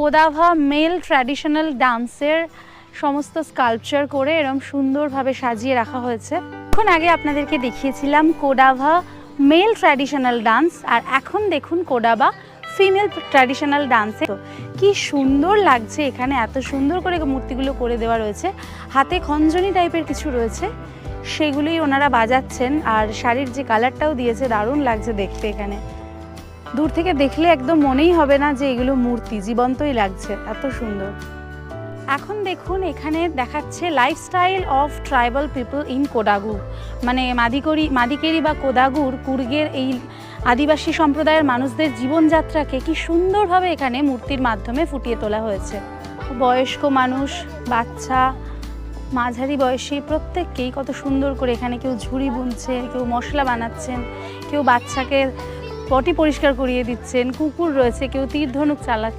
কোদাভা mail traditional ডান্সের সমস্ত sculpture করে এরম সুন্দরভাবে সাজিয়ে রাখা হয়েছে। এখন আগে আপনাদেরকে দেখিয়েছিলাম কোডাভা মেল ট্র্যাডিশনাল ডান্স, আর এখন দেখুন কোডাবা ফিমেল ট্র্যাডিশনাল ডান্সে। কি সুন্দর লাগছে এখানে, এত সুন্দর করে মূর্তিগুলো করে দেওয়া রয়েছে। হাতে খঞ্জনি টাইপের কিছু রয়েছে, সেগুলোই ওনারা বাজাচ্ছেন, আর শাড়ির যে কালারটাও দিয়েছে, দারুণ লাগছে দেখতে এখানে। দূর থেকে দেখলে একদম মনেই হবে না যে এগুলো মূর্তি, জীবন্তই লাগছে। এত সুন্দর। এখন দেখুন, এখানে দেখাচ্ছে lifestyle of tribal people in Kodagu মানে মাদিকরি, মাদিকেরি বা কোদাগুর, কুর্গের এই আদিবাসী সম্প্রদায়ের মানুষদের জীবনযাত্রাকে কি সুন্দরভাবে এখানে মূর্তির মাধ্যমে ফুটিয়ে তোলা হয়েছে। বয়স্ক মানুষ, বাচ্চা, মাঝারি বয়সী, প্রত্যেককেই কত সুন্দর করে এখানে কেউ ঝুড়ি বুনছে, কেউ মশলা বানাচ্ছেন, কেউ বাচ্চাকে পটি পরিষ্কার করিয়ে দিচ্ছেন কুকুর রয়েছে কেউ তীর ধনুক চালাচ্ছে।